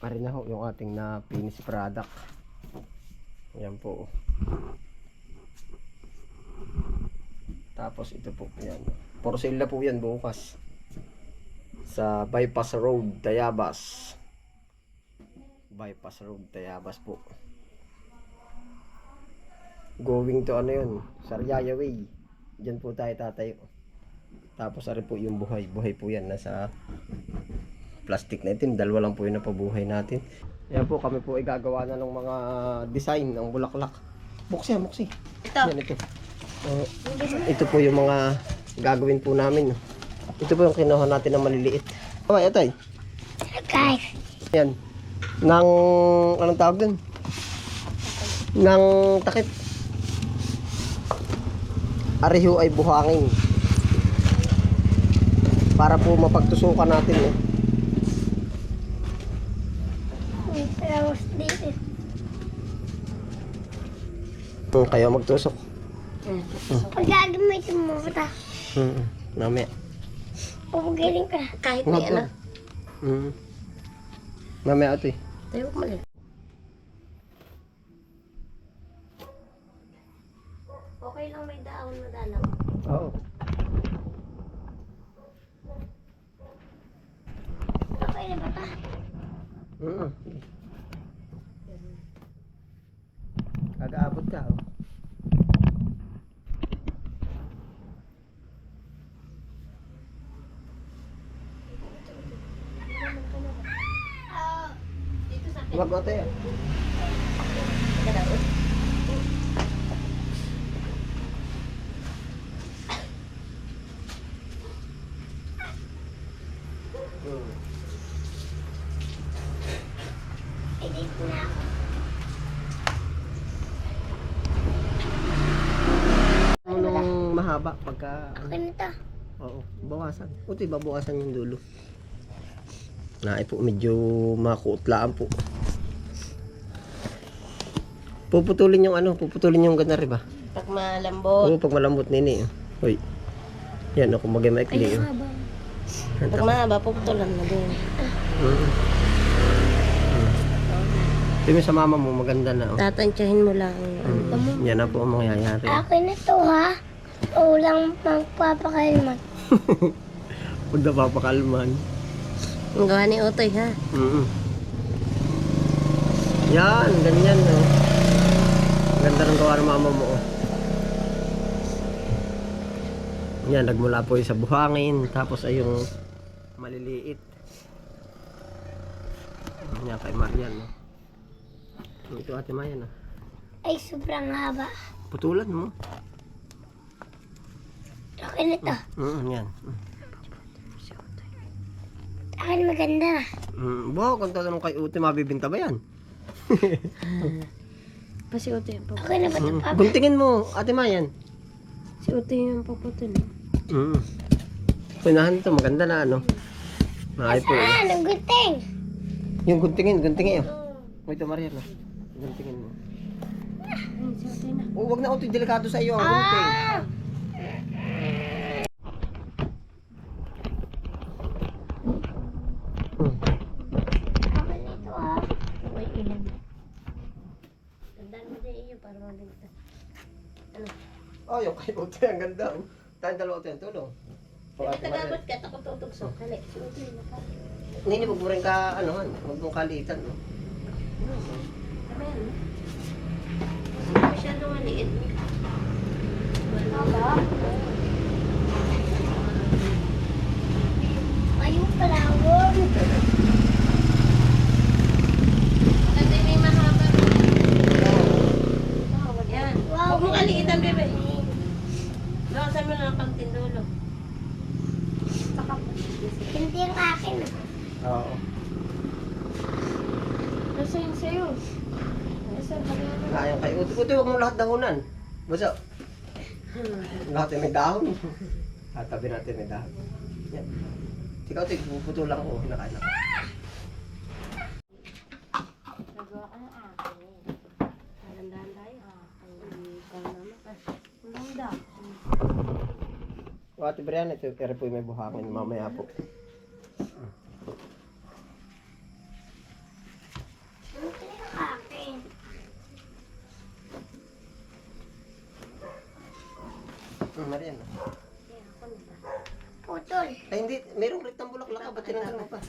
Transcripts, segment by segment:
Ari na ho yung ating na finished product. Yan po. Tapos ito po yan. For sale na po yan bukas. Sa Bypass Road, Tayabas. Bypass Road, Tayabas po. Going to ano yun, Sariaya Way. Diyan po tayo tatayo. Tapos ari po yung buhay. Buhay po yan. Nasa plastic na itim. Dalawa lang po yung napabuhay natin. Yan po kami po ay gagawa na ng mga design ng bulaklak. Buksi, buksi. Ito. Yan ito. Uh, ito po yung mga gagawin po namin. Ito po yung kinuha natin na maliliit. Okay, ito ay. Guys, Yan. Nang, anong tawag dun? Nang takip. Ariho ay buhangin. Para po mapagtusukan natin eh. may flowers dito. Hmm, kayo magtusok. Pag gagamitin mo ito, Hmm, mamaya. pupugiling ka. Kahit may ano. Hmm. Mamaya ito eh. Tayo ko mali. Okay lang may daon na dalaw. Oo. Okay na ba ito? Hmm. Kagaabot ka oh. Dito sa akin. Wag ako. Nung mahaba pagka Okay na ito. Oo, bawasan. Utoy, babawasan yung dulo. Na po, medyo makuutlaan po. Puputulin yung ano, puputulin yung ganari ba? Pag malambot. Oo, pag malambot nini. Hoy. Yan ako magay maikli. oh. Pag mahaba, puputulan mo din. Mm. Tingin sa mama mo, maganda na. Oh. Tatansyahin mo lang. Mm. Yan na po ang mangyayari. Okay na ito ha. Ulang magpapakalman. Huwag na papakalman. Ang gawa ni Otoy ha. Mm. Yan, ganyan. Oh. Ganda ng gawa ng mama mo. Oh. Yan, nagmula po yung sa buhangin. Tapos ay yung maliliit. Yan, kay Marian. Oh. Ito ate Mayan. Oh. Ay, sobrang haba. Putulan mo. Okay na ito. Mm, yan. Akin maganda. Mm, wow, kung tatanong kay Ute, mabibinta ba yan? Pa si Otoy yung puputin. Okay na ba ito, Mm. Papa? Guntingin mo, ate Mayan. Si Otoy yung puputin. Mm. Pinahan ito, maganda na ano. Maay po. eh. Ah, naguting. Yung guntingin, guntingin. Oh. Ito, Marian. Oh. Guntingin mo. Ayun, si Otoy na. Oh, wag na Ute, delikado sa iyo ang gunting. Ah! Mm. Okay na ito ha. Uy, ilan. Tandaan mo din mabigtas. Oh, yung kay Ute, ang ganda. Oh. Tayong dalawa ang tulong. Pag ate Marian. Tagabot ka, takot tutugsok. Kali, si Otoy na ka. Nini, wag mo rin ka, ano, han, wag mong kalitan. No? Tama yan. no? Masyadong maliit. Haba. Ayun pala, wag. Kasi may mahaba. Yan. Wow. Huwag mo kaliitan, bebe. Lakasan mo lang pang tindulo. Hindi yung akin. Oo. Nasa yun sa'yo. Nasa yun. Kaya kay Ute. Ute, wag mo lahat dahunan. Basta, lahat ay may dahon. Tatabi natin may dahon. Yan. Ikaw, Ute, puputulan ko. Nakain ako. O, Ate Brianna, ito pero po may buhangin mamaya po. Hmm, Mariana. Putol. Ay, hindi. Merong rectang bulaklak ka. Ba't tinanggal mo pa?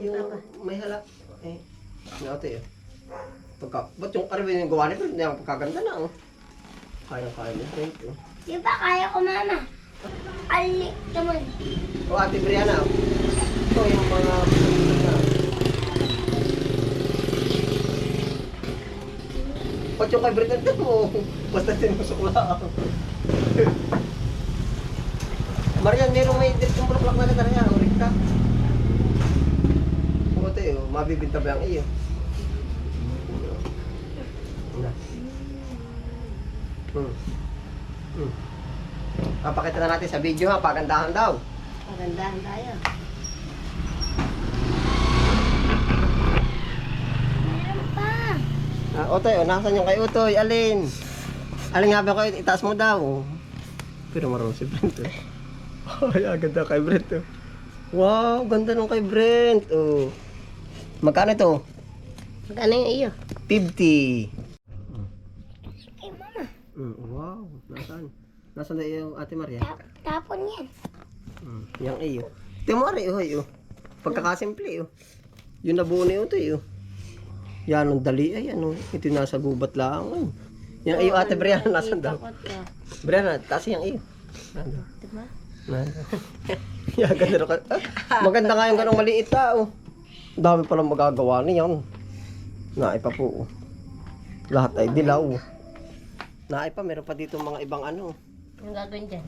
Yung may halak. Eh, ano ito yun? Eh. Pagka, ba't yung karabin yung gawa niya? Pero hindi ako pagkaganda na, oh. Kaya-kaya niya. Thank you. Di ba kaya ko, mama? Alik naman. O ate Brianna. Ito yung mga Ba't yung kay Brianna mo? Basta sinusok lang. Marian, merong may direct yung bulaklak na kita niya. Urik ka. O ito eh, oh, mabibinta ba ang iyo? Hmm. Papakita na natin sa video ha, pagandahan daw. Pagandahan tayo. Meron pa. Ah, Otoy, oh, nasan yung kay Utoy? Alin? Alin nga ba kayo? Itaas mo daw. Pero marunong si Brent. Oh. Ay, ah, ganda kay Brent. Oh. Wow, ganda nung kay Brent. Oh. Magkano ito? Magkano yung iyo? 50. Eh, mama. Mm, wow, nasaan? Nasaan na yung ate Maria? Tap tapon yan. Mm, yung iyo. Timari, oh, oh. Pagkakasimple, oh. Yung nabuo na ito, oh. Yan, ang dali ay, ano. Ito yung nasa gubat lang. Oh. Yung iyo, ate Brianna, nasaan daw? Brianna, taas yung iyo. Ano? Diba? yeah, ganda ka. Ah, maganda nga yung ganong maliit na, oh. Ang Dami palang magagawa niyan. Naipa po, oh. Lahat ay dilaw. Naipa, meron pa dito mga ibang ano. Yung gagawin dyan.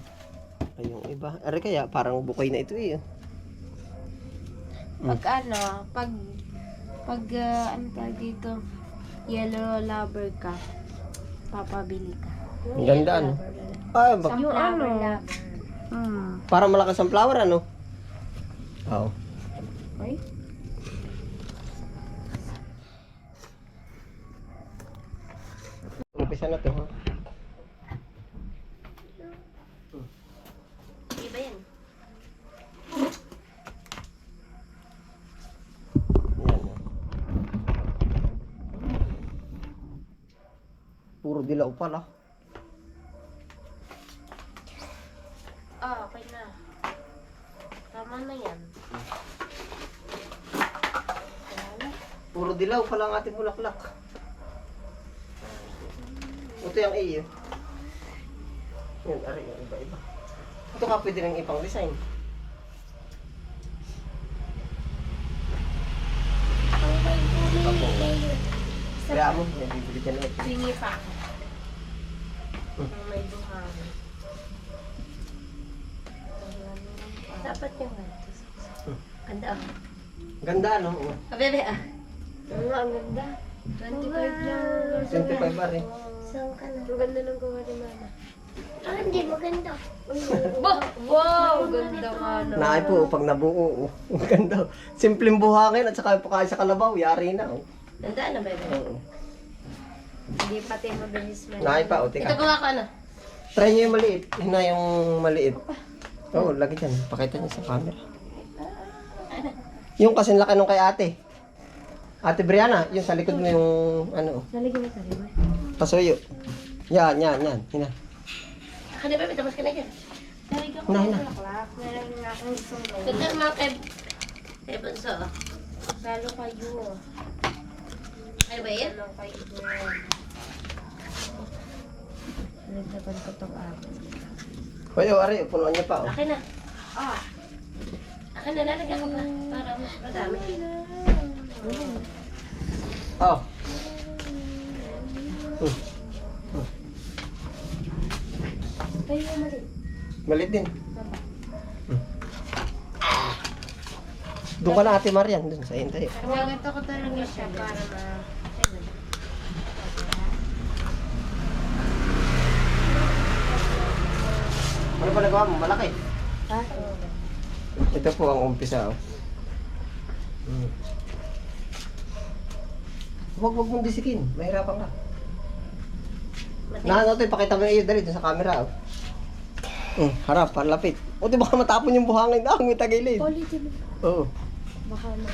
Ay, yung iba. Ari kaya, parang bukay na ito eh. Pag ano, pag, pag, ah, ano tawag dito, yellow lover ka, papabili ka. Ang ganda, ano? Ay, bak- Yung ano, hmm. parang malakas ang flower, ano? Oo. Ay, Umpisa na to, ha? iba yan. Yan, oh. Puro dilaw pala. Ah, okay na. Tama na yan. Puro dilaw pala ang ating bulaklak. Ito yung iyo. Yan, ari, yung iba-iba. Ito ka pwede rin ipang design. Kaya mo, may bibili ka na ito. Pingi pa buhangin. Dapat yung ganito. Ganda ah. Ganda, no? Oo. Ah, bebe ah. Oo nga, ang ganda. 25 lang. 25 ba rin? Saan ka na? Ang ganda ng gawa ni mama. Ah, hindi maganda. Ba? Wow! Ganda nga no. Naay po, pag nabuo, oh. Ang ganda. Simpleng buhangin at saka pakain sa kalabaw, yari na. Oh. Ganda na, bebe. Oo. Hindi pati mabilis man. Naay pa, oh, Ito teka. gawa ka na. Try nyo yung maliit. Yun na yung maliit. Oo, oh, lagi dyan. Pakita niyo sa camera. Yung kasing laki nung kay ate. Ate Brianna, yung sa likod mo yung ano, Nalagyan mo sa riba. pasuyo. Yan, yan, yan. Hina. Ano ba? Tapos ka na dyan. Nalagyan ko Hina, ng hina. bulaklak. Meron nga akong isang Ganda mga kay... Kay Bunso. Lalo kayo. Ano ba yan? Lalo kayo. Nagdagan ko itong akin. Hoy, oh, ari, punuan niya pa. Oh. Akin na. Ah. Akin na, lalagyan ko pa. Para mas madami. Oh. Hmm. Kayo yung mali. Maliit din. Doon ka na ate Marian, doon sa hintay. Gaganto ko talaga siya para ma... Ano ba nagawa mo? Malaki. Ha? Ito po ang umpisa. Oh. Hmm. Huwag, huwag mong disikin. Mahirapan ka. Na, ano ito, pakita mo iyo dali dun sa camera. Oh. Hmm, harap, palapit. O, di baka matapon yung buhangin. Ah, may tagilid. Mo. Oo. Baka ma...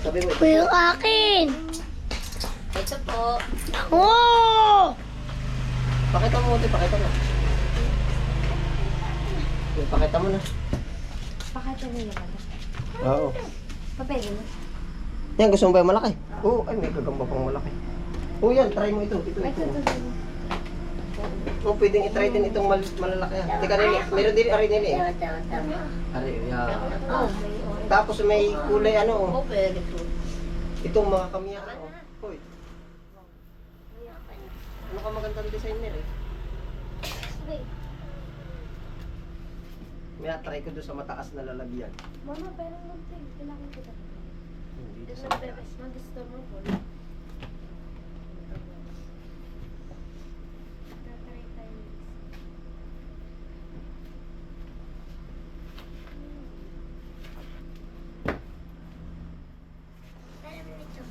Sabi mo, yung akin. Ito po. Oh! pakita mo, ito, pakita mo. Pakita mo na. Pakita mo yung ano. Oo. Papel mo. Yan, gusto mo ba yung malaki? Oo, ay may gagamba pang malaki. Oo yan, try mo ito. Ito, ito. Oo, pwedeng itry din itong mal malalaki. ah. Teka, nini. Meron din, aray nini. Tama, tama, tama. Aray, yan. Oh, may orange. Tapos may kulay ano. Oh, very good. Itong mga kamiya. Ano. Hoy. Ano ka magandang designer eh. May try ko doon sa mataas na lalagyan. Mama, pero munting. Kailangan kita. Hindi Doon sa bebes. Mag-gusto mo po. Tatry tayo. Alam mo ito.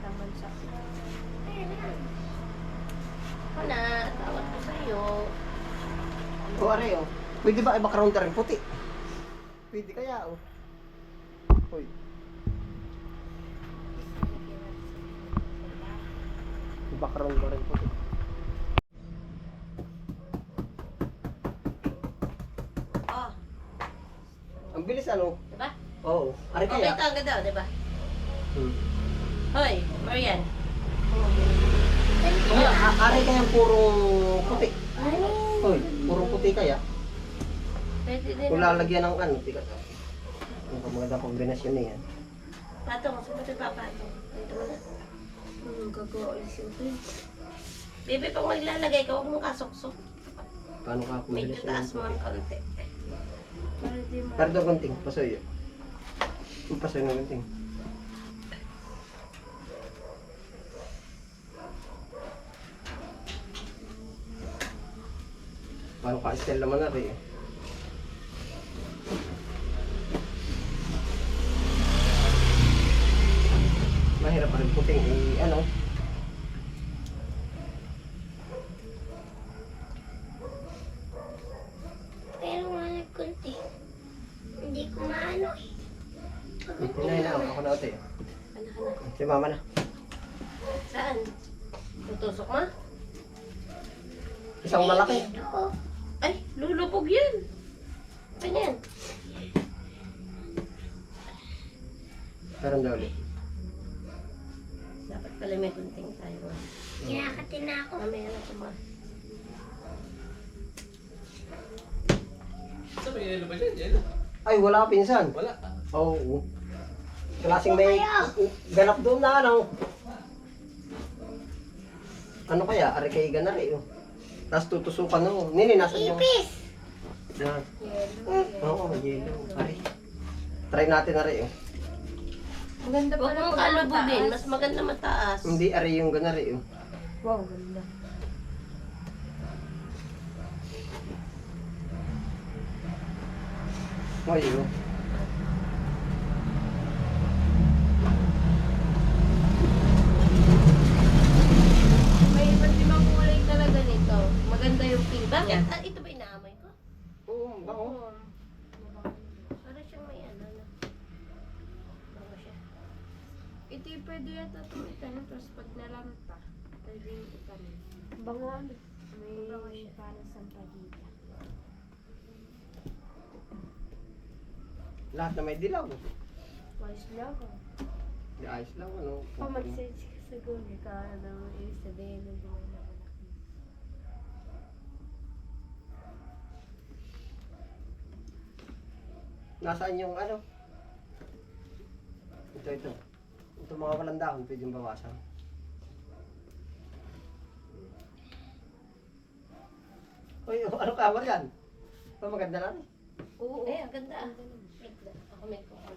Taman sa Ayan na. Ako na, tawag ko sa'yo. O aray oh. Pwede ba i-background ka rin puti? Pwede kaya oh. Hoy. I-background ka rin puti. Oh, Ang bilis ano? diba? Oo. Aray Okay, kaya. ito ang ganda, diba? Hmm. Hoy, Marian. Kaya, a- aray kaya purong puti. Hoy, purong puti kaya. Pwede din. Kung lalagyan ng ano, tikat. Ang maganda kombinasyon na yan. Patong, ba ito papatong? Dito mo na. Hmm, gagawa ulit si Utoy. Bebe, pag maglalagay ka, huwag mong kasuksok. Paano ka Medyo kombinasyon? taas mo ang konti. Para di ma... Pero gunting, pasoy. Yung pasoy ng gunting. Paano ka style naman natin eh. Mahirap pa rin puting eh, ano. Pero nga nagkunti. Hindi ko maano eh. Hinahin na ako na ate. Ka na? Si mama na. Saan? Tutusok mo? Isang malaki. Oo. Ay, lulubog yan. Ganyan. Meron daw ulit. Dapat pala may kunting tayo. Kinakatin na ako. Mamaya na kuma. Sabi niya, ba siya? Yan. Ay, wala pinsan. Wala. Oo. Klaseng may ganap doon na ano. Ano kaya? Ari kay ganari oh. Tapos tutusukan no. Nini, nasa yung... Ipis! Yan. Yellow. Oo, yellow. Ari. Try natin ari oh. Maganda pa Huwag mong kalubugin. Mas maganda mataas. Hindi ari yung ganari oh. Wow, ganda. Ay, oh. May iba't ibang kulay Maganda yung pink. Bakit? Ah, ito ba inaamoy ko? Oo, bako. Para siyang may ano na. Bango siya. Ito yung pwede yata itanim, tapos pag nalanta, pwede yung itanim. Bango ano? May Bango siya. parang sampagita. Lahat na may dilaw. Wise lang ako. Di ayos lang ano. Pa mag-search ka sa Google ka ano ibig sabihin ng na anak mo. Nasaan yung ano? Ito, ito. Ito mga walang dahon, pwede yung bawasan. Uy, ano ba yan? Ito maganda na rin. Oo. Eh, ang ganda ah. Lang. Ako may kuha.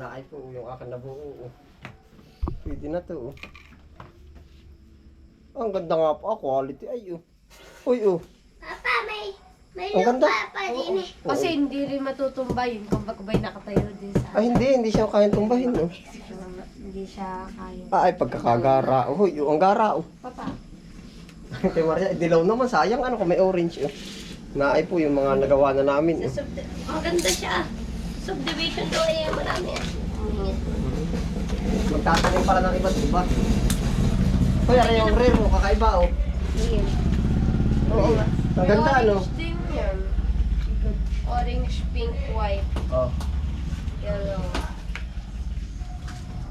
Naay po yung akin na buo. oh. Pwede na to. oh. Ang ganda nga po. ah, Quality. Ay, oh. Uy, oh. Papa, may may Ang ganda. lupa pa din eh. Oo. Kasi hindi rin matutumba yun kung baka ba'y nakatayo din sa... Ay, hindi. Hindi siya kayang tumbahin, oh. hindi siya kaya. Ah, ay, pagkakagara. Oh, ang gara, oh. Papa, Kay Maria, dilaw naman. Sayang, ano, kung may orange, oh. Naay po yung mga nagawa na namin, oh. Sa subdi- ang ganda siya. Subdivision daw ay marami ah. Magtatanim pala ng iba't iba. Hoy, ano yung rare mo, kakaiba oh. Oo nga. Ang ganda ano. Yung Orange, pink, white, Oh. yellow.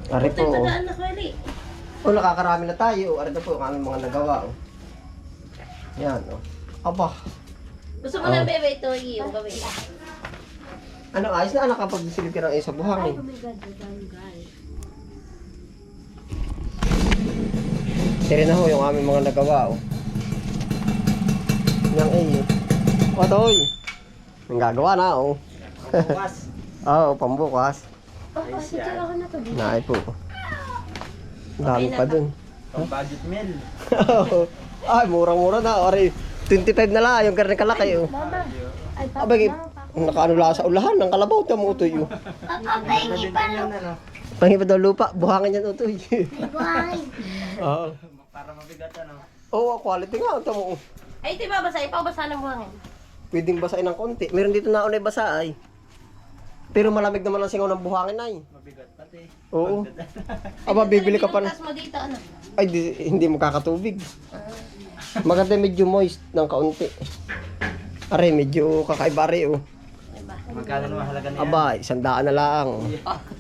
Ari po. oh. tagaan na kweli. Oh, nakakarami na tayo. Ari na po ang aming mga nagawa. Oh. Yan, oh. Aba. Gusto mo Oh. na bebe ito yung gawin. Ano, ayos na nakapagsilid ka ng isa buhangin. my God, natanggal. Tiri na ho yung aming mga nagawa, oh. Yang eh. O, toy. Ang gagawa na, oh. Bukas. Oo, pambukas. Oh, picture ako na to. Naay po. Ang Dami pa dun. Pang budget meal. Ay, murang-mura na. Ori, 25 na lang yung karne kalaki, oh. Mama. Ay, papa. Abay, nakaano lang sa ulahan ng kalabaw, tamo utoy, oh. Papa, pahingi pa Yan ano. Pangiba daw lupa, buhangin yan utoy. Buhay. Oo. Para mabigat ano. Oo, quality nga, tamo. oh. Ay, ito babasa. Ipabasa ng buhangin. Pwedeng basahin ng konti. Meron dito na unay basa ay. Pero malamig naman ang singaw ng buhangin ay. Mabigat pati. Oo. Aba, bibili ka pa na. Tapos mo dito, ano? Ay, di, hindi mo kakatubig. Maganda medyo moist ng kaunti. Are, medyo kakaiba are, oh. Diba? Magkano naman halaga niya? Aba, isang daan na lang.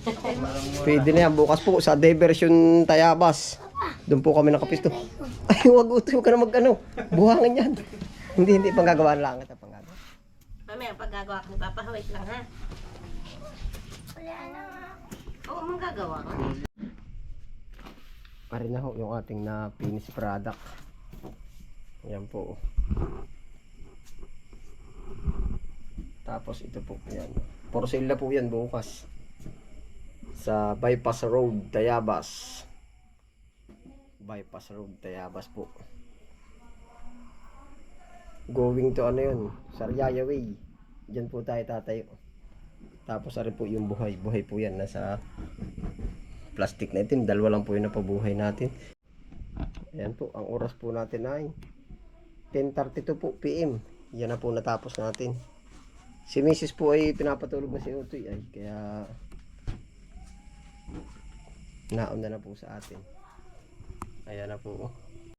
Pwede na yan. Bukas po sa diversion Tayabas. Doon po kami nakapisto. Ay, wag utoy. Huwag ka na mag ano. Buhangin yan. hindi, hindi. Panggagawa lang. Mamaya, pag gagawa ko, papahawait lang, ha? Wala na. Oo, mong gagawa ko. Pare na ho yung ating na finished product. Yan po. Tapos ito po yan. For sale na po yan bukas. Sa Bypass Road, Tayabas. Bypass Road, Tayabas po. Going to ano yun? Sariaya Way. Diyan po tayo tatayo. Tapos ari po yung buhay. Buhay po yan. Nasa plastic na itim. Dalawa lang po yung napabuhay natin. Ayan po, ang oras po natin ay 10.32 po PM. Yan na po natapos natin. Si Mrs. po ay pinapatulog na si Utoy ay kaya nauna na po sa atin. Ayan na po. oh.